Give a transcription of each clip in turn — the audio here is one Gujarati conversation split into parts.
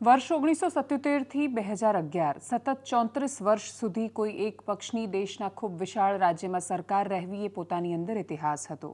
વર્ષ ઓગણીસો સત્યોતેરથી બે હજાર અગિયાર, સતત ચોત્રીસ વર્ષ સુધી કોઈ એક પક્ષની દેશના ખૂબ વિશાળ રાજ્યમાં સરકાર રહેવી એ પોતાની અંદર ઇતિહાસ હતો.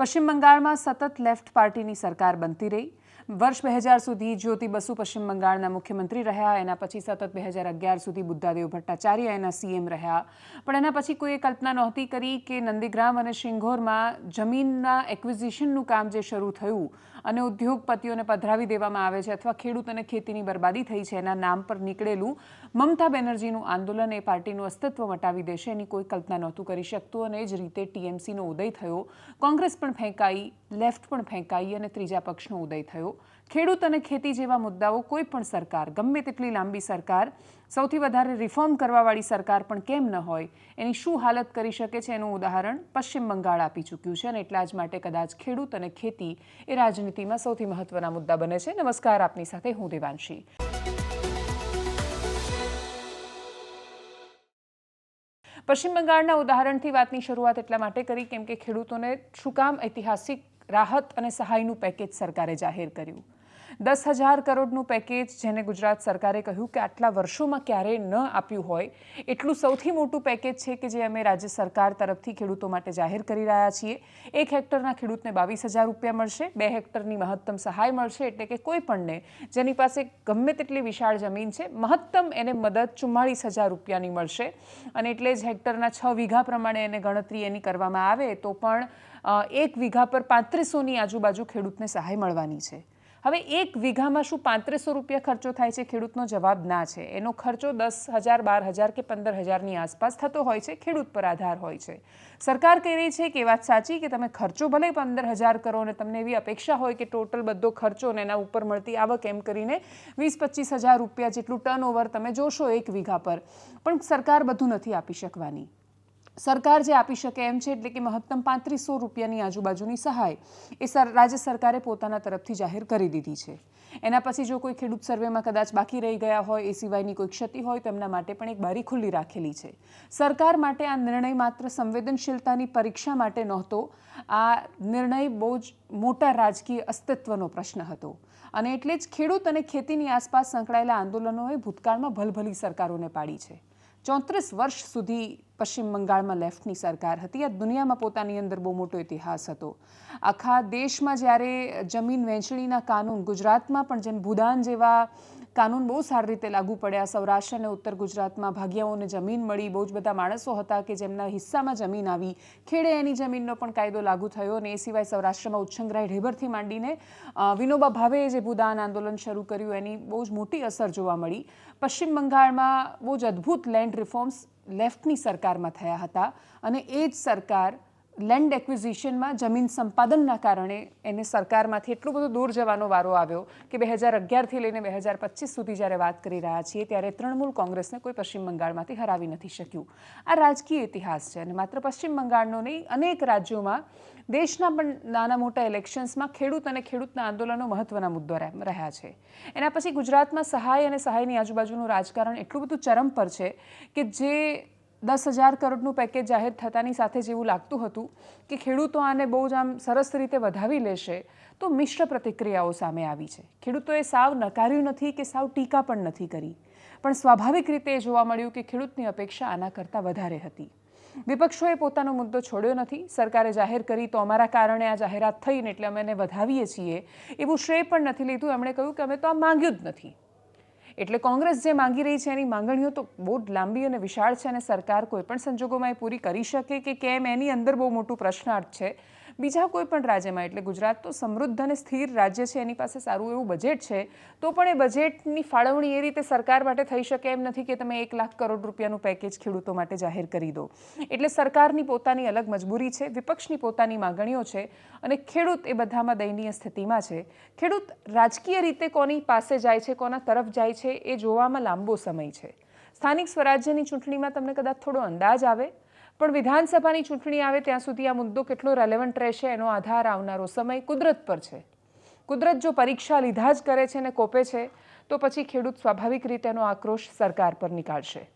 પશ્ચિમ બંગાળમાં સતત લેફ્ટ પાર્ટીની સરકાર બનતી રહી. વર્ષ બે હજાર સુધી જ્યોતિ બસુ પશ્ચિમ બંગાળના મુખ્યમંત્રી રહ્યા, એના પછી સતત બે હજાર અગિયાર સુધી બુદ્ધાદેવ ભટ્ટાચાર્ય એના સીએમ રહ્યા. પણ એના પછી કોઈએ કલ્પના નહોતી કરી કે નંદીગ્રામ અને શિંગોરમાં જમીનના એક્વિઝિશનનું કામ જે શરૂ થયું અને ઉદ્યોગપતિઓને પધરાવી દેવામાં આવે છે અથવા ખેડૂત અને ખેતીની બરબાદી થઈ છે, એના નામ પર નીકળેલું મમતા બેનર્જીનું આંદોલન એ પાર્ટીનું અસ્તિત્વ મટાવી દેશે એની કોઈ કલ્પના નહોતું કરી શકતું અને એ જ રીતે ટીએમસીનો ઉદય થયો. કોંગ્રેસ પણ ફેંકાઈ, લેફ્ટ પણ ફેંકાઈ અને ત્રીજા પક્ષનો ઉદય થયો. ખેડૂત અને ખેતી જેવા મુદ્દાઓ કોઈ પણ સરકાર, ગમે તેટલી લાંબી સરકાર, સૌથી વધારે રિફોર્મ કરવાવાળી સરકાર પણ કેમ ન હોય, એની શું હાલત કરી શકે છે એનું ઉદાહરણ પશ્ચિમ બંગાળ આપી ચૂક્યું છે અને એટલા જ માટે કદાચ ખેડૂત અને ખેતી એ રાજનીતિમાં સૌથી મહત્વના મુદ્દા બને છે. નમસ્કાર, આપની સાથે હું દેવાંશી. પશ્ચિમ બંગાળના ઉદાહરણથી વાતની શરૂઆત એટલા માટે કરી, કેમ કે ખેડૂતોને શું કામ ઐતિહાસિક રાહત અને સહાયનું પેકેજ સરકારે જાહેર કર્યું. દસ હજાર કરોડનું પેકેજ જેને ગુજરાત સરકારે કહ્યું કે આટલા વર્ષોમાં ક્યારેય ન આપ્યું હોય, એટલું સૌથી મોટું પેકેજ છે કે જે અમે રાજ્ય સરકાર તરફથી ખેડૂતો માટે જાહેર કરી રહ્યા છીએ. એક હેક્ટરના ખેડૂતને બાવીસ હજાર રૂપિયા મળશે, બે હેક્ટરની મહત્તમ સહાય મળશે એટલે કે કોઈ પણને જેની પાસે ગમે તેટલી વિશાળ જમીન છે, મહત્તમ એને મદદ ચુમ્માળીસ હજાર રૂપિયાની મળશે. અને એટલે જ હેક્ટરના છ વીઘા પ્રમાણે એને ગણતરી એની કરવામાં આવે તો પણ એક વીઘા પર પાંત્રીસોની આજુબાજુ ખેડૂતને સહાય મળવાની છે. હવે એક વીઘામાં શું પાંત્રીસો રૂપિયા ખર્ચો થાય છે? ખેડૂતનો જવાબ ના છે. એનો ખર્ચો દસ હજાર, બાર હજાર કે પંદર હજારની આસપાસ થતો હોય છે. ખેડૂત પર આધાર હોય છે. સરકાર કહી રહી છે કે વાત સાચી કે તમે ખર્ચો ભલે પંદર હજાર કરો અને તમને એવી અપેક્ષા હોય કે ટોટલ બધો ખર્ચો ને એના ઉપર મળતી આવક એમ કરીને વીસ, પચીસ હજાર રૂપિયા જેટલું ટર્નઓવર તમે જોશો એક વીઘા પર. પણ સરકાર બધું નથી આપી શકવાની. સરકાર જે આપી શકે એમ છે, એટલે કે મહત્તમ પાંત્રીસો રૂપિયાની આજુબાજુની સહાય, એ સર, રાજ્ય સરકારે પોતાના તરફથી જાહેર કરી દીધી છે. એના પછી જો કોઈ ખેડૂત સર્વેમાં કદાચ બાકી રહી ગયા હોય, એ સિવાયની કોઈ ક્ષતિ હોય તો એમના માટે પણ એક બારી ખુલ્લી રાખેલી છે. સરકાર માટે આ નિર્ણય માત્ર સંવેદનશીલતાની પરીક્ષા માટે નહોતો, આ નિર્ણય બહુ જ મોટા રાજકીય અસ્તિત્વનો પ્રશ્ન હતો. અને એટલે જ ખેડૂત અને ખેતીની આસપાસ સંકળાયેલા આંદોલનોએ ભૂતકાળમાં ભલભલી સરકારોને પાડી છે. ચોત્રીસ વર્ષ સુધી પશ્ચિમ બંગાળમાં લેફ્ટની સરકાર હતી. આ દુનિયામાં પોતાની અંદર બહુ મોટો ઇતિહાસ હતો. આખા દેશમાં જ્યારે જમીન વહેંચણીના કાનૂન ગુજરાતમાં પણ જેમ ભૂદાન જેવા કાનૂન બહુ સારી રીતે લાગુ પડ્યા. સૌરાષ્ટ્ર અને ઉત્તર ગુજરાતમાં ભાગ્યાઓને જમીન મળી. બહુ જ બધા માણસો હતા કે જેમના હિસ્સામાં જમીન આવી. ખેડે એની જમીનનો પણ કાયદો લાગુ થયો અને એ સિવાય સૌરાષ્ટ્રમાં ઉચ્છંગરાય ઢેબરથી માંડીને વિનોબા ભાવેએ જે ભૂદાન આંદોલન શરૂ કર્યું એની બહુ જ મોટી અસર જોવા મળી. પશ્ચિમ બંગાળમાં બહુ જ અદ્ભુત લેન્ડ રિફોર્મ્સ લેફ્ટની સરકારમાં થયા હતા અને એ જ સરકાર લેન્ડ એક્વિઝિશનમાં જમીન સંપાદનના કારણે એને સરકારમાંથી એટલું બધું દૂર જવાનો વારો આવ્યો કે બે હજાર અગિયારથી લઈને બે હજાર પચીસ સુધી જ્યારે વાત કરી રહ્યા છીએ, ત્યારે તૃણમૂલ કોંગ્રેસને કોઈ પશ્ચિમ બંગાળમાંથી હરાવી નથી શક્યું. આ રાજકીય ઇતિહાસ છે અને માત્ર પશ્ચિમ બંગાળનો નહીં, અનેક રાજ્યોમાં દેશના પણ નાના મોટા ઇલેક્શન્સમાં ખેડૂત અને ખેડૂતના આંદોલનો મહત્વના મુદ્દો રહે- રહ્યા છે. એના પછી ગુજરાતમાં સહાય અને સહાયની આજુબાજુનું રાજકારણ એટલું બધું ચરમ પર છે કે જે દસ હજાર કરોડનું પેકેજ જાહેર થતાની સાથે જેવું લાગતું હતું કે ખેડૂતો આને બહુ જ આમ સરસ રીતે વધાવી લેશે, તો મિશ્ર પ્રતિક્રિયાઓ સામે આવી છે. ખેડૂતોએ સાવ નકાર્યું નથી કે સાવ ટીકા પણ નથી કરી. પણ સ્વાભાવિક રીતે જોવા મળ્યું કે ખેડૂતની અપેક્ષા આના કરતાં વધારે હતી. વિપક્ષોએ પોતાનો મુદ્દો છોડ્યો નથી. સરકારે જાહેર કરી તો અમારા કારણે આ જાહેરાત થઈને એટલે અમે એને વધાવીએ છીએ. એવું શ્રેય પણ નથી લીધું. એમણે કહ્યું કે અમે તો આ માંગ્યું જ નથી. એટલે કોંગ્રેસ જે માંગી રહી છે એની માંગણીઓ તો બહુ લાંબી અને વિશાળ છે અને સરકાર કોઈ પણ સંજોગોમાં એ પૂરી કરી શકે કે કેમ, એની અંદર બહુ મોટું પ્રશ્નાર્થ છે. બીજા કોઈ પણ રાજ્યમાં, એટલે ગુજરાત તો સમૃદ્ધ અને સ્થિર રાજ્ય છે, એની પાસે સારું એવું બજેટ છે, તો પણ એ બજેટની ફાળવણી એ રીતે સરકાર માટે થઈ શકે એમ નથી કે તમે એક લાખ કરોડ રૂપિયાનું પેકેજ ખેડૂતો માટે જાહેર કરી દો. એટલે સરકારની પોતાની અલગ મજબૂરી છે, વિપક્ષની પોતાની માગણીઓ છે, અને ખેડૂત એ બધામાં દયનીય સ્થિતિમાં છે. ખેડૂત રાજકીય રીતે કોની પાસે જાય છે, કોના તરફ જાય છે, એ જોવામાં લાંબો સમય છે. સ્થાનિક સ્વરાજ્યની ચૂંટણીમાં તમને કદાચ થોડો અંદાજ આવે પણ વિધાનસભાની ચૂંટણી આવે ત્યાં સુધી આ મુદ્દો કેટલો રેલેવન્ટ રહેશે એનો આધાર આવનારો સમય કુદરત પર છે. કુદરત જો પરીક્ષા લીધા જ કરે છે ને કોપે છે, તો પછી ખેડૂત સ્વાભાવિક રીતે એનો આક્રોશ સરકાર પર નીકાળશે.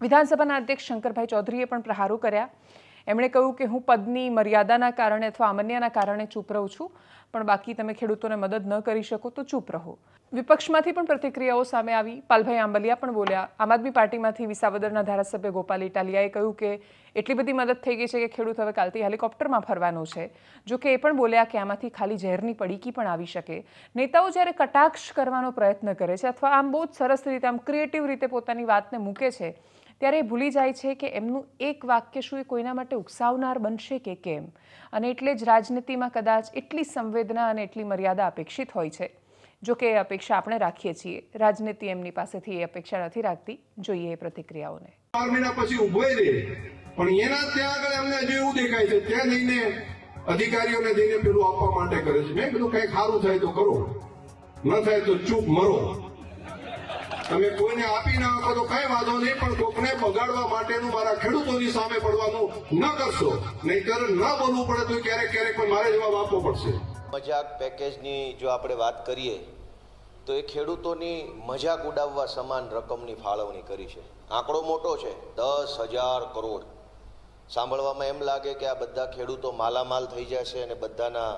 વિધાનસભાના અધ્યક્ષ શંકરભાઈ ચૌધરીએ પણ પ્રહારો કર્યા. એમણે કહ્યું કે હું પદની મર્યાદાના કારણે અથવા અમન્યના કારણે ચૂપ રહું છું, પણ બાકી તમે ખેડૂતોને મદદ ન કરી શકો તો ચૂપ રહો. વિપક્ષમાંથી પણ પ્રતિક્રિયાઓ સામે આવી. પાલભાઈ આંબલિયા પણ બોલ્યા, આમ આદમી પાર્ટીમાંથી વિસાવદરના ધારાસભ્ય ગોપાલ ઇટાલિયાએ કહ્યું કે એટલી બધી મદદ થઈ ગઈ છે કે ખેડૂત હવે કાલથી હેલિકોપ્ટરમાં ફરવાનો છે. જો કે એ પણ બોલ્યા કે આમાંથી ખાલી ઝેરની પડીકી પણ આવી શકે. નેતાઓ જ્યારે કટાક્ષ કરવાનો પ્રયત્ન કરે છે અથવા આમ બહુ જ સરસ રીતે, આમ ક્રિએટિવ રીતે પોતાની વાતને મૂકે છે ત્યારે ભૂલી જાય છે કે એમનું એક વાક્ય શું એ કોઈના માટે ઉકસાવનાર બનશે કે કેમ? અને એટલે જ રાજનીતિમાં કદાચ એટલી સંવેદના અને એટલી મર્યાદા અપેક્ષિત હોય છે. જો કે એ અપેક્ષા આપણે રાખીએ છીએ. રાજનીતિ એમની પાસેથી એ અપેક્ષા નથી રાખતી. જોઈએ એ પ્રતિક્રિયાઓને. પછી ઊભો રહે. પણ એના ત્યાં આગળ એમને હજુ એવું દેખાય છે ત્યાં જઈને અધિકારીઓને જઈને પેલું આપવા માટે કરે છે. મેં કીધું કઈ સારું થાય તો કરો. ન થાય તો ચૂપ મરો. તમે કોઈને આપી ના આપો તો કઈ વાંધો નહીં, પણ કોકને બગાડવા માટેનું મારા ખેડૂતોની સામે પડવાનું ન કરશો. નહીતર ન બોલવું પડે તો ક્યારેક ક્યારેક પણ મારે જવાબ આપવો પડશે. મજાક પેકેજની જો આપણે વાત કરીએ, તો એ ખેડૂતોની મજાક ઉડાવવા સમાન રકમની ફાળવણી કરી છે. આંકડો મોટો છે, દસ હજાર કરોડ. સાંભળવામાં એમ લાગે કે આ બધા ખેડૂતો માલામાલ થઈ જશે અને બધાના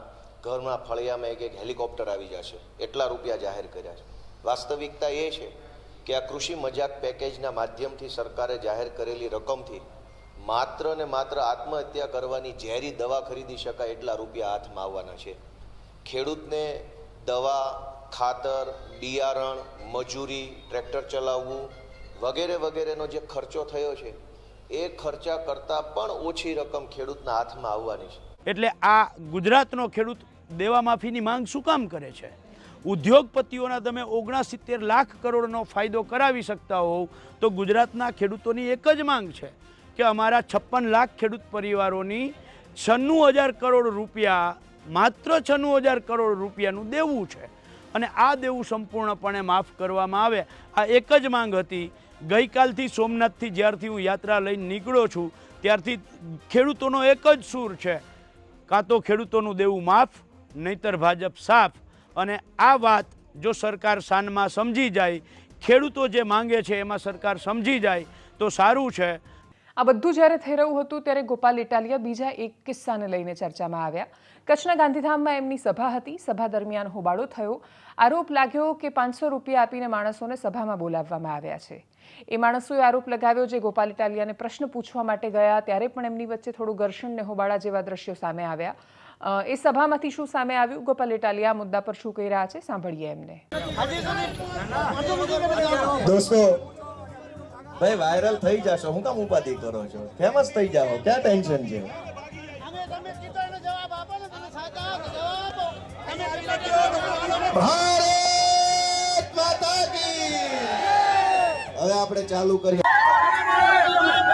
ઘરમાં ફળિયામાં એક એક હેલિકોપ્ટર આવી જશે. એટલા રૂપિયા જાહેર કર્યા છે. વાસ્તવિકતા એ છે કે આ કૃષિ મજાક પેકેજના માધ્યમથી સરકારે જાહેર કરેલી રકમથી માત્ર ને માત્ર આત્મહત્યા કરવાની ઝેરી દવા ખરીદી શકાય એટલા રૂપિયા હાથમાં આવવાના છે. ખેડૂતને દવા, ખાતર, બિયારણ, મજૂરી, ટ્રેક્ટર ચલાવવું વગેરે વગેરેનો જે ખર્ચો થયો છે, એ ખર્ચા કરતાં પણ ઓછી રકમ ખેડૂતના હાથમાં આવવાની છે. એટલે આ ગુજરાતનો ખેડૂત દેવા માફીની માંગ શું કામ કરે છે? ઉદ્યોગપતિઓના તમે ઓગણસિત્તેર લાખ કરોડનો ફાયદો કરાવી શકતા હોવ, તો ગુજરાતના ખેડૂતોની એક જ માંગ છે કે અમારા છપ્પન લાખ ખેડૂત પરિવારોની છન્નું હજાર કરોડ રૂપિયા, માત્ર છન્નું હજાર કરોડ રૂપિયાનું દેવું છે. અને આ દેવું સંપૂર્ણપણે માફ કરવામાં આવે. આ એક જ માંગ હતી. ગઈકાલથી સોમનાથથી જ્યારથી હું યાત્રા લઈને નીકળ્યો છું, ત્યારથી ખેડૂતોનો એક જ સૂર છે. કાં તો ખેડૂતોનું દેવું માફ, નહીતર ભાજપ સાફ. અને આ વાત જો સરકાર સાનમાં સમજી જાય, ખેડૂતો જે માંગે છે એમાં સરકાર સમજી જાય, તો સારું છે. આ બધું જ્યારે થઈ રહ્યું હતું ત્યારે ગોપાલ ઇટાલિયા બીજા એક કિસ્સાને લઈને ચર્ચામાં આવ્યા. કચ્છના ગાંધીધામમાં એમની સભા હતી. સભા દરમિયાન હોબાળો થયો. આરોપ લાગ્યો કે પાંચસો રૂપિયા આપીને માણસોને સભામાં બોલાવવામાં આવ્યા છે. એ માણસોએ આરોપ લગાવ્યો જે ગોપાલ ઇટાલિયાને પ્રશ્ન પૂછવા માટે ગયા, ત્યારે પણ એમની વચ્ચે થોડું ઘર્ષણ ને હોબાળા જેવા દ્રશ્યો સામે આવ્યા. એ સભામાંથી શું સામે આવ્યું? ગોપાલ ઇટાલિયા આ મુદ્દા પર શું કહી રહ્યા છે? સાંભળીએ એમને. દોસ્તો ભાઈ વાયરલ થઈ જશો. હું કામ ઉપાધિ કરો છો? ફેમસ થઈ જાઓ. ક્યાં ટેન્શન છે? અમે તમે કીધો એનો જવાબ આપો ને તમે સાચા હો તો જવાબ આપો તમે કેટલા જવાબ આપો ભારત માતા કી! હવે આપણે ચાલુ કરીએ વાહ ભાઈ વાહ. સરસ લ્યો. ભારત આવી જાઓ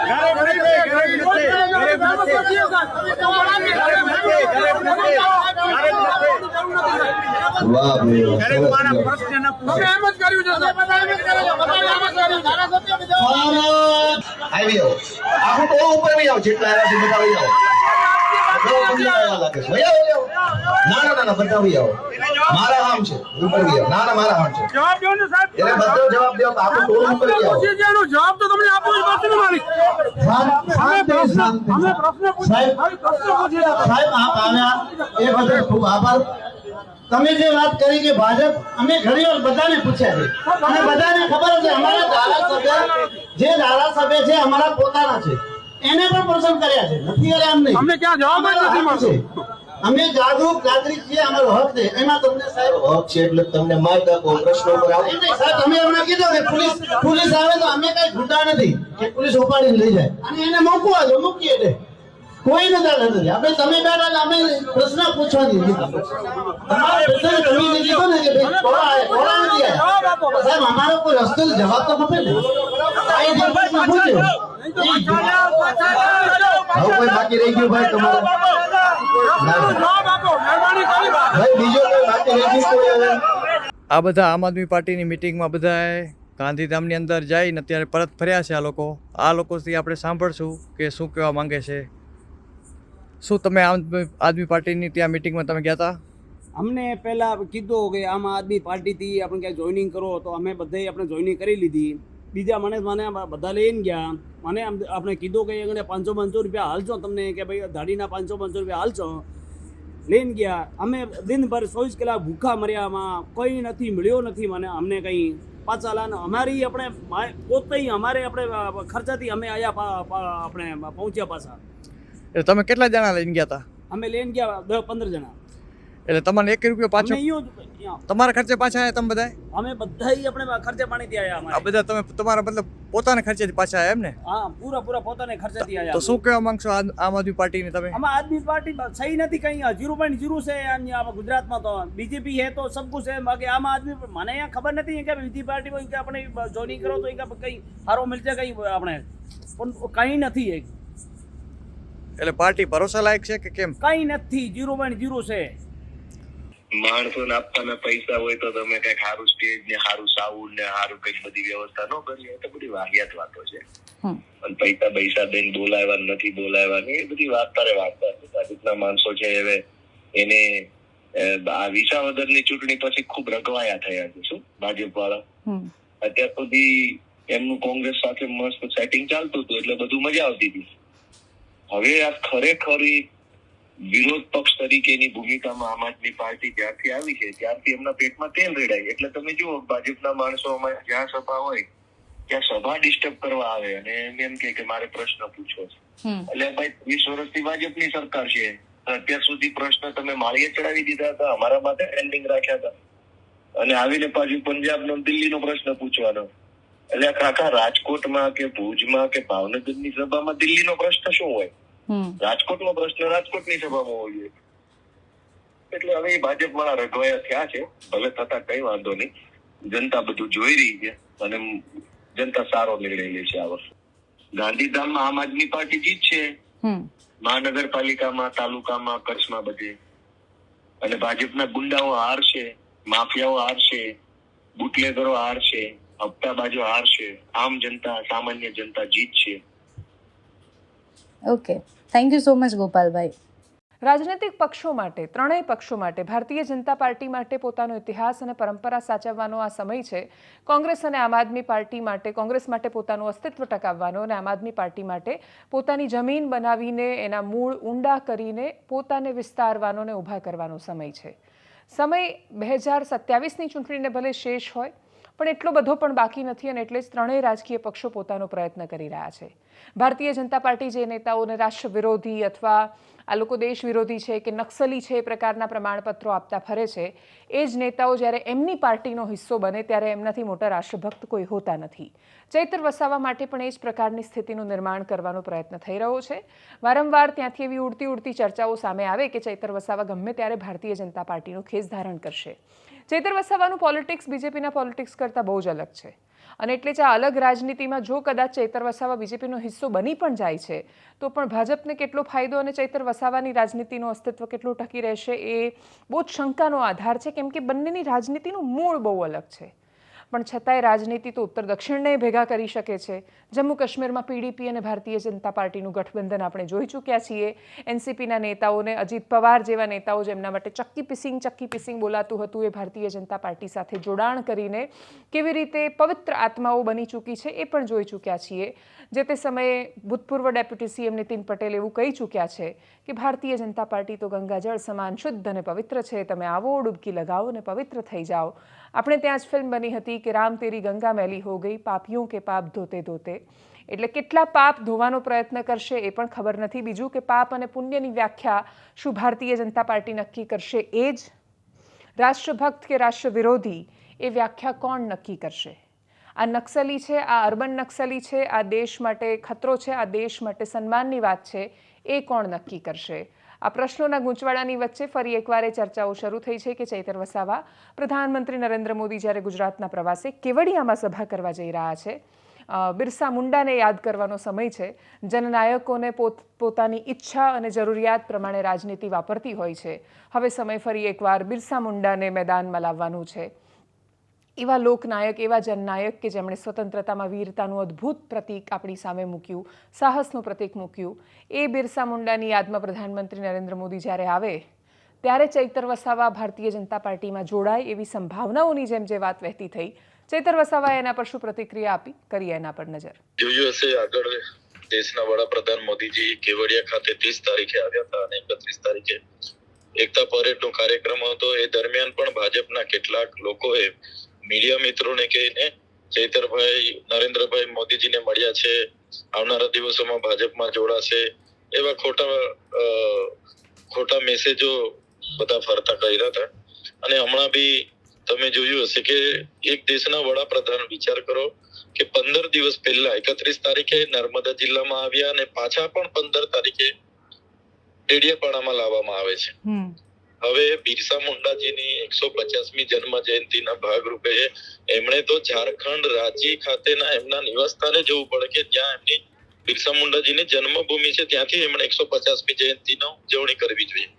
આખું બહુ ઉપર નહીં આવો જેટલા આવ્યા છે બધા આવી. આવો, ના ના ના ના બધા વહી આવો. મારા આમ છે ઉપર ના ના મારા આમ છે. જવાબ દો ને સાહેબ. એને બધો જવાબ દો તો આખું ટોળું ઉપર એનો જવાબ તો તમને આપો જ પડશે ને મારી. અમે શાંતિ. અમે પ્રશ્ન પૂછીએ. સાહેબ ખાલી પ્રશ્ન પૂછીએ. સાહેબ આપ આવ્યા એ બદલ ખૂબ આભાર. તમે જે વાત કરી કે ભાજપ અમે ઘણી વાર બધાને પૂછ્યા છે. અને બધાને ખબર છે અમારા ધારાસભ્ય જે ધારાસભ્ય છે અમારા પોતાના છે. એને પણ પ્રશ્ન કર્યા છે. નથી કર્યા એમ નહીં. અમને ક્યાં જવાબ જ નથી. છે. અમે જાગૃત નાગરિક છીએ અમારો હક છે. એમાં તમને સાહેબ હક છે એટલે તમને માર્ગ આપો પ્રશ્નો પર આવો. સાહેબ તમે હમણાં કીધું કે પોલીસ પોલીસ આવે તો અમે કઈ ગુંડા નથી કે પોલીસ ઉપાડીને લઈ જાય. અને એને મૂકવા દો મૂકીએ દે કોઈ નથી આગળ નથી. આપણે તમે બેઠા અમે પ્રશ્ન પૂછવા નથી. તમારે પ્રશ્ન કરવી જે કીધો ને કે ભાઈ કોણ આવે કોણ નથી આવે સાહેબ અમારો કોઈ રસ્તો જવાબ તો ખપે ને. એક પ્રશ્ન પૂછ્યો. હવે કોઈ બાકી રહી ગયું ભાઈ તમારે? આ બધા આમ આદમી પાર્ટીની મિટિંગમાં બધાએ ગાંધીધામની અંદર જઈને અત્યારે પરત ફર્યા છે આ લોકો. આ લોકોથી આપણે સાંભળશું કે શું કહેવા માંગે છે. શું તમે આમ આદમી પાર્ટીની ત્યાં મિટિંગમાં તમે ગયા હતા? અમને પહેલાં કીધું કે આમ આદમી પાર્ટીથી આપણે ક્યાંય જોઈનિંગ કરો તો અમે બધે આપણે જોઈનિંગ કરી લીધી. બીજા મને મને બધા લઈને ગયા. મને આમ આપણે કીધું કે એને પાંચસો પાંચસો રૂપિયા હાલશો તમને કે ભાઈ દાઢીના પાંચસો પાંચસો રૂપિયા હાલશો. લઈને ગયા. અમે દિનભર ચોવીસ કલાક ભૂખા મર્યામાં કંઈ નથી મળ્યો નથી મને અમને કંઈ. પાછા લાને અમારી આપણે પોતે અમારે આપણે ખર્ચાથી અમે આયા આપણે પહોંચ્યા પાછા. તમે કેટલા જણા લઈને ગયા હતા અમે લઈને ગયા દસ પંદર જણા. એટલે તમને એક રૂપિયો પાછો. તમારા ખર્ચે પાછા આવ્યા તમે બધા અમે બધા આપણે ખર્ચે પાણીથી આવ્યા આ બધા તમે તમારા મતલબ પોતાના ખર્ચેથી પાછા આવ્યા એમ ને? હા પૂરા પૂરા પોતાને ખર્ચે થી આવ્યા શું કહેવા માંગશો આમ આદમી પાર્ટી ને તમે? આમ આદમી પાર્ટી સહી નથી કઈ. જીરો પોઈન્ટ જીરો છે ગુજરાતમાં તો. બીજેપી હે તો સબ કુછ હે બાકી આમ આદમી મને અહીંયા ખબર નથી કે બીજી પાર્ટીમાં કે આપણે જોઈનિંગ કરો તો કંઈ સારો મળશે કઈ આપણે. પણ કઈ નથી એક. એટલે પાર્ટી ભરોસા લાયક છે કે કેમ? કઈ નથી. જીરો પોઈન્ટ જીરો છે. માણસોને આપવાના પૈસા હોય તો તમે કંઈક સારું સ્ટેજ ને સારું સાઉન્ડ ને સારું કંઈક બધી વ્યવસ્થા ન કરી હોય તો બધી વાહિયાત વાતો છે. અને પૈસા પૈસા દઈને બોલાવ્યા નથી બોલાવ્યા એ બધી વાત તારે વાર્તા છે. ભાજપના માણસો છે હવે એને આ વિસાવદરની ચૂંટણી પછી ખૂબ રગવાયા થયા છે શું? ભાજપ વાળા અત્યાર સુધી એમનું કોંગ્રેસ સાથે મસ્ત સેટિંગ ચાલતું હતું એટલે બધું મજા આવતી હતી. હવે આ ખરેખર વિરોધ પક્ષ તરીકેની ભૂમિકામાં આમ આદમી પાર્ટી જ્યારથી આવી છે ત્યારથી એમના પેટમાં તેલ રેડાય. એટલે તમે જુઓ ભાજપના માણસો અમારે જ્યાં સભા હોય ત્યાં સભા ડિસ્ટર્બ કરવા આવે અને એમ એમ કે મારે પ્રશ્ન પૂછવો છે. એટલે ભાઈ વીસ વર્ષથી ભાજપની સરકાર છે. અત્યાર સુધી પ્રશ્ન તમે માળીએ ચડાવી દીધા હતા અમારા માટે પેન્ડિંગ રાખ્યા હતા. અને આવીને પાછું પંજાબનો દિલ્હીનો પ્રશ્ન પૂછવાનો. એટલે કાકા રાજકોટમાં કે ભુજમાં કે ભાવનગરની સભામાં દિલ્હીનો પ્રશ્ન શું હોય? રાજકોટનો પ્રશ્ન રાજકોટની સભામાં હોવો જોઈએ. એટલે હવે ભાજપ વાળા રઘવાયા થયા છે. ભલે થતા કઈ વાંધો નહીં. જનતા બધું જોઈ રહી છે અને જનતા સારો નિર્ણય લે છે આ વર્ષે. ગાંધીધામમાં આમ આદમી પાર્ટી જીતશે મહાનગરપાલિકામાં તાલુકામાં કચ્છમાં બધે. અને ભાજપના ગુંડાઓ હારશે માફિયાઓ હારશે બુટલેગરો હારશે હપ્તાબાજો હારશે. આમ જનતા સામાન્ય જનતા જીતશે. Okay thank you so much ગોપાલભાઈ રાજનૈતિક પક્ષો માટે, ત્રણેય પક્ષો માટે, ભારતીય જનતા પાર્ટી માટે પોતાનો ઇતિહાસ અને પરંપરા સાચવવાનો આ સમય છે. કોંગ્રેસ અને આમ આદમી પાર્ટી માટે, કોંગ્રેસ માટે પોતાનું અસ્તિત્વ ટકાવવાનો અને આમ આદમી પાર્ટી માટે પોતાની જમીન બનાવીને એના મૂળ ઊંડા કરીને પોતાને વિસ્તારવાનો અને ઊભા કરવાનો સમય છે. સમય બે હજાર સત્યાવીસની ચૂંટણીને ભલે શેષ હોય પણ એટલો બધો પણ બાકી નથી અને એટલે જ ત્રણેય રાજકીય પક્ષો પોતાનો પ્રયત્ન કરી રહ્યા છે. ભારતીય જનતા પાર્ટી જે નેતાઓને રાષ્ટ્ર વિરોધી અથવા આ લોકો દેશ વિરોધી છે કે નક્સલી છે એ પ્રકારના પ્રમાણપત્રો આપતા ફરે છે, એ જ નેતાઓ જ્યારે એમની પાર્ટીનો હિસ્સો બને ત્યારે એમનાથી મોટા રાષ્ટ્રભક્ત કોઈ હોતા નથી. ચૈતર વસાવા માટે પણ એ જ પ્રકારની સ્થિતિનું નિર્માણ કરવાનો પ્રયત્ન થઈ રહ્યો છે. વારંવાર ત્યાંથી એવી ઉડતી ઉડતી ચર્ચાઓ સામે આવે કે ચૈતર વસાવા ગમે ત્યારે ભારતીય જનતા પાર્ટીનો ખેસ ધારણ કરશે. ચૈતર વસાવાનું પોલિટિક્સ બીજેપીના પોલિટિક્સ કરતાં બહુ જ અલગ છે. અને એટલે જ આ અલગ રાજનીતિમાં જો કદાચ ચૈતર વસાવા બીજેપીનો હિસ્સો બની પણ જાય છે, તો પણ ભાજપને કેટલો ફાયદો અને ચૈતર વસાવાની રાજનીતિનું અસ્તિત્વ કેટલું ટકી રહેશે એ બહુ જ શંકાનો આધાર છે, કેમ કે બંનેની રાજનીતિનું મૂળ બહુ અલગ છે. પણ છતાંય રાજનીતિ તો ઉત્તર દક્ષિણને ભેગા કરી શકે છે. જમ્મુ કાશ્મીરમાં પીડીપી અને ભારતીય જનતા પાર્ટીનું ગઠબંધન આપણે જોઈ ચૂક્યા છીએ. એનસીપીના નેતાઓને અજીત પવાર જેવા નેતાઓ જેમના માટે ચક્કી પિસિંગ ચક્કી પિસિંગ બોલાતું હતું. એ ભારતીય જનતા પાર્ટી સાથે જોડાણ કરીને કેવી રીતે પવિત્ર આત્માઓ બની ચૂકી છે એ પણ જોઈ ચૂક્યા છીએ. જે તે સમયે ભૂતપૂર્વ ડેપ્યુટી સીએમ નીતિન પટેલ એવું કહી ચૂક્યા છે કે ભારતીય જનતા પાર્ટી તો ગંગાજળ સમાન, શુદ્ધ અને પવિત્ર છે. તમે આવો, ડૂબકી લગાવો અને પવિત્ર થઈ જાઓ. આપણે ત્યાં જ ફિલ્મ બની હતી કે રામ તેરી ગંગા મેલી હો ગઈ પાપિયું કે પાપ ધોતે ધોતે. એટલે કેટલા પાપ ધોવાનો પ્રયત્ન કરશે એ પણ ખબર નથી. બીજું કે પાપ અને પુણ્યની વ્યાખ્યા શું ભારતીય જનતા પાર્ટી નક્કી કરશે એ જ? રાષ્ટ્રભક્ત કે રાષ્ટ્ર વિરોધી એ વ્યાખ્યા કોણ નક્કી કરશે? આ નક્સલી છે, આ અર્બન નક્સલી છે, આ દેશ માટે ખતરો છે, આ દેશ માટે સન્માનની વાત છે, એ કોણ નક્કી કરશે? આ પ્રશ્નોના ગૂંચવાડાની વચ્ચે ફરી એકવાર એ ચર્ચાઓ શરૂ થઈ છે કે ચૈતર વસાવા પ્રધાનમંત્રી નરેન્દ્ર મોદી જ્યારે ગુજરાતના પ્રવાસે કેવડિયામાં સભા કરવા જઈ રહ્યા છે. બિરસા મુંડાને યાદ કરવાનો સમય છે. જનનાયકોને પોત, પોતાની ઈચ્છા અને જરૂરિયાત પ્રમાણે રાજનીતિ વાપરતી હોય છે. હવે સમય ફરી એકવાર બિરસા મુંડાને મેદાનમાં લાવવાનું છે. એવા લોકનાયક, એવા જનનાયક કે જેમણે સ્વતંત્રતામાં વીરતાનું અદ્ભુત પ્રતીક આપણી સામે મૂક્યું, સાહસનું પ્રતીક મૂક્યું. એ બિરસા મુંડાની યાદમાં પ્રધાનમંત્રી નરેન્દ્ર મોદી જ્યારે આવે, ત્યારે ચૈતર વસાવા ભારતીય જનતા પાર્ટીમાં જોડાય એવી સંભાવનાઓની જેમ જે વાત વહેતી થઈ, ચૈતર વસાવાએ એના પર શું પ્રતિક્રિયા આપી? કરી એના પર નજર. જોયું હશે આગળ દેશના વડાપ્રધાન મોદીજી કેવડિયા ખાતે ત્રીસ તારીખે આવ્યા હતા અને એકત્રીસ તારીખે એકતા પરેડનો કાર્યક્રમ હતો. એ દરમિયાન પણ ભાજપના કેટલાક લોકોએ મીડિયા મિત્રોને કહીને ચૈતરભાઈ, નરેન્દ્રભાઈ મોદીજીને મળ્યા છે. આવનારા દિવસોમાં ભાજપમાં જોડાશે. એવા ખોટા ખોટા મેસેજો બધા ફરતા કર્યા હતા. અને હમણાં બી તમે જોયું હશે કે એક દેશના વડાપ્રધાન વિચાર કરો કે પંદર દિવસ પહેલા, એકત્રીસ તારીખે નર્મદા જિલ્લામાં આવ્યા અને પાછા પણ પંદર તારીખે ડેડિયાપાડામાં લાવવામાં આવે છે. હવે બિરસા મુંડાજીની એકસો પચાસમી જન્મ જયંતિના ભાગરૂપે એમણે તો ઝારખંડ રાંચી ખાતેના એમના નિવાસસ્થાને જવું પડે કે જ્યાં એમની બિરસા મુંડાજીની જન્મભૂમિ છે ત્યાંથી એમણે એકસો પચાસમી જયંતિનો ઉજવણી કરવી જોઈએ.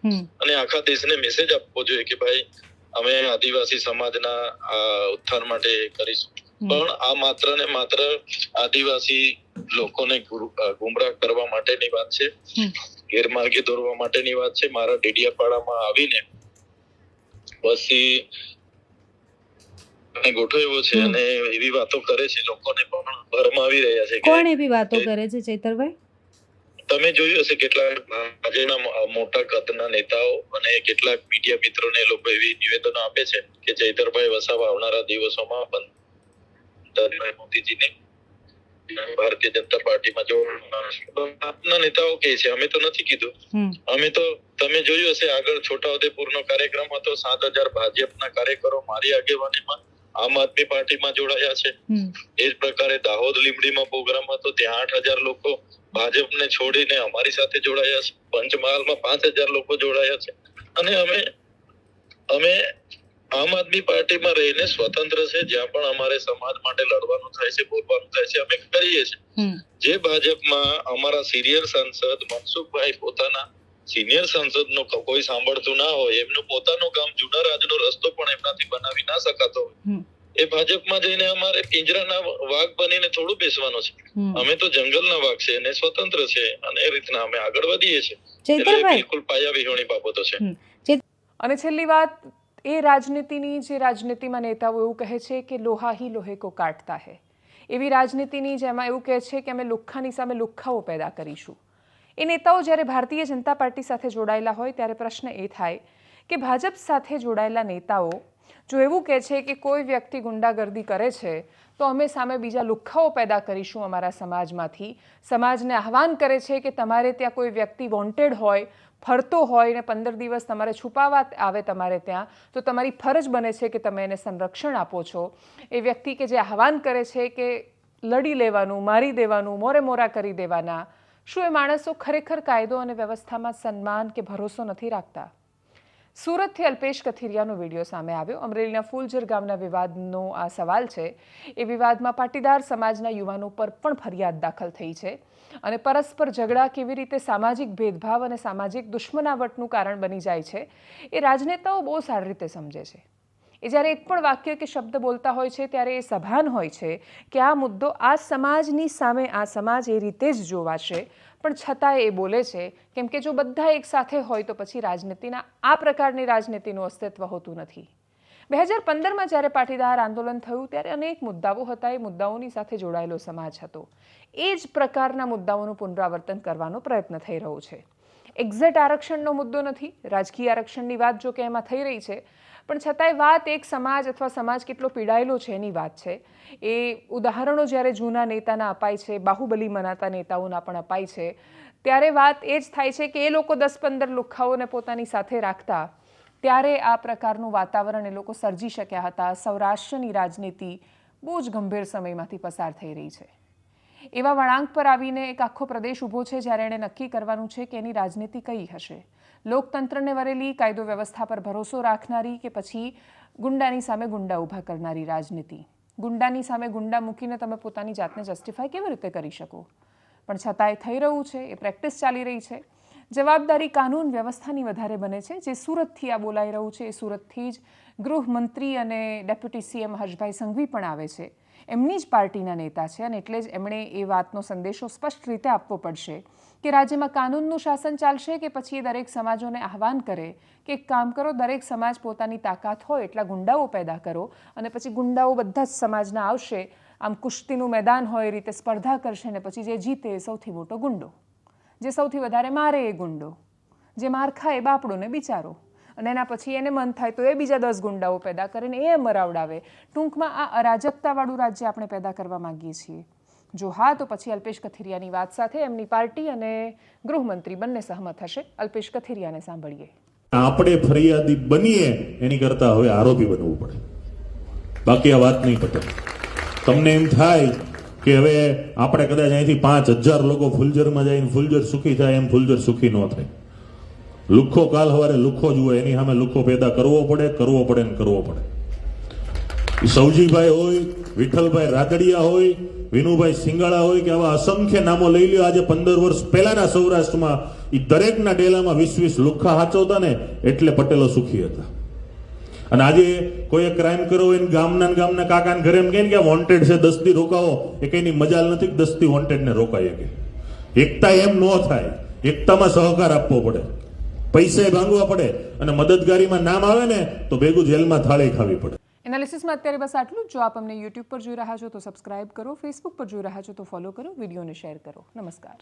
અને આખા દેશને મેસેજ આપવો જોઈએ કે ભાઈ અમે આદિવાસી સમાજના આ ઉત્થાન માટે કરીશું. પણ આ માત્ર ને માત્ર આદિવાસી લોકોને ગુમરાહ કરવા માટેની વાત છે. ગેરમાર્ગે દોરવા માટેની વાત છે. મારા ડેડિયાપાડામાં આવીને પછી ગોઠવ્યો છે અને એવી વાતો કરે છે લોકોને પણ ભરમાવી રહ્યા છે કોણ એવી વાતો કરે છે ચૈતરભાઈ? તમે જોયું હશે કેટલાક ભાજપના મોટા કદના નેતાઓ અને કેટલાક મીડિયા મિત્રોને લોકો એવી નિવેદનો આપે છે કે ચૈતરભાઈ વસાવા આવનારા દિવસોમાં પંદર મોદીજીને. ભારતીય જનતા પાર્ટીમાં જોડવાનું આપના નેતાઓ કહે છે અમે તો નથી કીધું. અમે તો તમે જોયું હશે આગળ છોટાઉદેપુરનો કાર્યક્રમ હતો સાત હજાર ભાજપના કાર્યકરો મારી આગેવાનીમાં આમ આદમી પાર્ટીમાં જોડાયા છે. એ જ પ્રકારે દાહોદ લીમડીમાં પ્રોગ્રામ હતો ત્યાં આઠ હજાર લોકો ભાજપને છોડીને અમારી સાથે જોડાયા છે. પંચમહાલમાં પાંચ હજાર લોકો જોડાયા છે. અને અમે અમે આમ આદમી પાર્ટીમાં રહીને સ્વતંત્ર છે જ્યાં પણ અમારે સમાજ માટે લડવાનું થાય છે બોલવાનું થાય છે અમે કરીએ છીએ. જે ભાજપમાં અમારા સિનિયર સાંસદ મનસુખભાઈ પોતાના સિનિયર સાંસદ નો કોઈ સાંભળતું ના હોય એમનું પોતાનું કામ જુના રાજનો રસ્તો પણ એમનાથી બનાવી ના શકાતો હોય. એ ભાજપમાં જઈને અમારે પિંજરાના વાઘ બનીને થોડું બેસવાનો છે. અમે તો જંગલના વાઘ છે અને સ્વતંત્ર છે અને એ રીતના અમે આગળ વધીએ છીએ. એટલે બિલકુલ પાયા વિહોણી બાબતો છે. અને છેલ્લી વાત એ રાજનીતિની જે રાજનીતિમાં નેતાઓ એવું કહે છે કે લોહા હી લોહે કો કાટતા હે. એવી રાજનીતિની જેમાં એવું કહે છે કે અમે લુખ્ખાની સામે લુખ્ખાઓ પેદા કરીશું. એ નેતાઓ જ્યારે ભારતીય જનતા પાર્ટી સાથે જોડાયેલા હોય ત્યારે પ્રશ્ન એ થાય કે ભાજપ સાથે જોડાયેલા નેતાઓ જો એવું કહે છે કે કોઈ વ્યક્તિ ગુંડાગર્દી કરે છે, તો અમે સામે બીજા લુખ્ખાઓ પેદા કરીશું અમારા સમાજમાંથી. સમાજને આહવાન કરે છે કે તમારે ત્યાં કોઈ વ્યક્તિ વોન્ટેડ હોય, ફરતો હોય ને પંદર દિવસ તમારે છુપાવા આવે તમારે ત્યાં, તો તમારી ફરજ બને છે કે તમે એને સંરક્ષણ આપો છો. એ વ્યક્તિ કે જે આહવાન કરે છે કે લડી લેવાનું, મારી દેવાનું, મોરે મોરા કરી દેવાના, શું એ માણસો ખરેખર કાયદો અને વ્યવસ્થામાં સન્માન કે ભરોસો નથી રાખતા? સુરતથી અલ્પેશ કથિરિયાનો વીડિયો સામે આવ્યો. અમરેલીના ફૂલજર ગામના વિવાદનો આ સવાલ છે. એ વિવાદમાં પાટીદાર સમાજના યુવાનો પર પણ ફરિયાદ દાખલ થઈ છે અને પરસ્પર ઝઘડા કેવી રીતે સામાજિક ભેદભાવ અને સામાજિક દુશ્મનાવટનું કારણ બની જાય છે એ રાજનેતાઓ બહુ સારી રીતે સમજે છે. એ જ્યારે એક પણ વાક્ય કે શબ્દ બોલતા હોય છે, ત્યારે એ સભાન હોય છે કે આ મુદ્દો આ સમાજની સામે, આ સમાજ એ રીતે જ જોવાશે. પણ છતાંય એ બોલે છે, કેમ કે જો બધા એકસાથે હોય તો પછી રાજનીતિના આ પ્રકારની રાજનીતિનું અસ્તિત્વ હોતું નથી. બે હજાર પંદરમાં જ્યારે પાટીદાર આંદોલન થયું, ત્યારે અનેક મુદ્દાઓ હતા, એ મુદ્દાઓની સાથે જોડાયેલો સમાજ હતો. એ જ પ્રકારના મુદ્દાઓનું પુનરાવર્તન કરવાનો પ્રયત્ન થઈ રહ્યો છે. એક્ઝેક્ટ આરક્ષણનો મુદ્દો નથી, રાજકીય આરક્ષણની વાત જો કે એમાં થઈ રહી છે. પણ છતાંય વાત એક સમાજ અથવા સમાજ કેટલો પીડાયેલો છે એની વાત છે. એ ઉદાહરણો જ્યારે જૂના નેતાના અપાય છે, બાહુબલી મનાતા નેતાઓના પણ અપાય છે, ત્યારે વાત એ જ થાય છે કે એ લોકો દસ પંદર લુખાઓને પોતાની સાથે રાખતા, ત્યારે આ પ્રકારનું વાતાવરણ એ લોકો સર્જી શક્યા હતા. સૌરાષ્ટ્રની રાજનીતિ બહુ જ ગંભીર સમયમાંથી પસાર થઈ રહી છે. એવા વળાંક પર આવીને એક આખો પ્રદેશ ઊભો છે જ્યારે એણે નક્કી કરવાનું છે કે એની રાજનીતિ કઈ હશે. લોકતંત્રને વરેલી કાયદો વ્યવસ્થા પર ભરોસો રાખનારી કે પછી ગુંડાની સામે ગુંડા ઊભા કરનારી રાજનીતિ? ગુંડાની સામે ગુંડા મૂકીને તમે પોતાની જાતને જસ્ટિફાય કેવી રીતે કરી શકો? પણ છતાંય થઈ રહ્યું છે, એ પ્રેક્ટિસ ચાલી રહી છે. જવાબદારી કાનૂન વ્યવસ્થાની વધારે બને છે. જે સુરતથી આ બોલાઈ રહ્યું છે, એ સુરતથી જ ગૃહમંત્રી અને ડેપ્યુટી સીએમ હર્ષભાઈ સંઘવી પણ આવે છે. એમની જ પાર્ટીના નેતા છે અને એટલે જ એમણે એ વાતનો સંદેશો સ્પષ્ટ રીતે આપવો પડશે કે રાજ્યમાં કાનૂનનું શાસન ચાલશે કે પછી એ દરેક સમાજોને આહવાન કરે કે એક કામ કરો, દરેક સમાજ પોતાની તાકાત હોય એટલા ગુંડાઓ પેદા કરો અને પછી ગુંડાઓ બધા જ સમાજના આવશે. આમ કુશ્તીનું મેદાન હોય એ રીતે સ્પર્ધા કરશે ને પછી જે જીતે એ સૌથી મોટો ગુંડો, જે સૌથી વધારે મારે એ ગુંડો, જે માર ખાય બાપડો ને બિચારો. અને એના પછી એને મન થાય તો એ બીજા દસ ગુંડાઓ પેદા કરીને એ મરાવડાવે ટૂંકમાં આ અરાજકતાવાળું રાજ્ય આપણે પેદા કરવા માંગીએ છીએ. જો હા, તો પછી અલ્પેશ કથિરિયાની વાત સાથે એમની પાર્ટી અને ગૃહમંત્રી બંને સહમત હશે. અલ્પેશ કથિરિયાને સાંભળીએ. આપણે ફરિયાદી બનીએ, એની કરતા હવે આરોપી બનવું પડે. બાકી આ વાત નહીં પટે. તમને એમ થાય કે હવે આપણે કદાચ અહીંથી પાંચ હજાર લોકો ફુલજરમાં જઈને ફુલજર સુખી થાય એમ ફુલજર સુખી ન થાય. લુખ્ખો કાલ હવારે લુખ્ખો જુએ, એની સામે લુખ્ખો પેદા કરવો પડે કરવો પડે ને કરવો પડે. સૌજીભાઈ હોય, વિઠ્ઠલભાઈ રાદડિયા હોય, વિનુભાઈ સિંગાળા હોય કે આવા અસંખ્ય નામો લઈ લ્યો. આજે પંદર વર્ષ પહેલાના સૌરાષ્ટ્રમાં એ દરેકના ડેલામાં વીસ વીસ લુખ્ખા હાચવતા ને એટલે પટેલો સુખી હતા. અને આજે કોઈ ક્રાઇમ કર્યો હોય ગામના ગામના કાકાને ઘરે એમ કહે કે વોન્ટેડ છે દસથી રોકાવો. એ કઈની મજાલ નથી વોન્ટેડ ને રોકાય કે. એકતા એમ ન થાય. એકતામાં સહકાર આપવો પડે. પૈસે ભાંગવા પડે અને મદદગારીમાં નામ આવે ને તો ભેગું જેલમાં થાળી ખાવી પડે. એનાલિસિસમાં અત્યારે બસ આટલું જો. આપ અમને યુટ્યુબ પર જોઈ રહ્યા છો તો સબસ્ક્રાઇબ કરો ફેસબુક પર જોઈ રહ્યા છો તો ફોલો કરો, વિડીયોને શેર કરો. નમસ્કાર.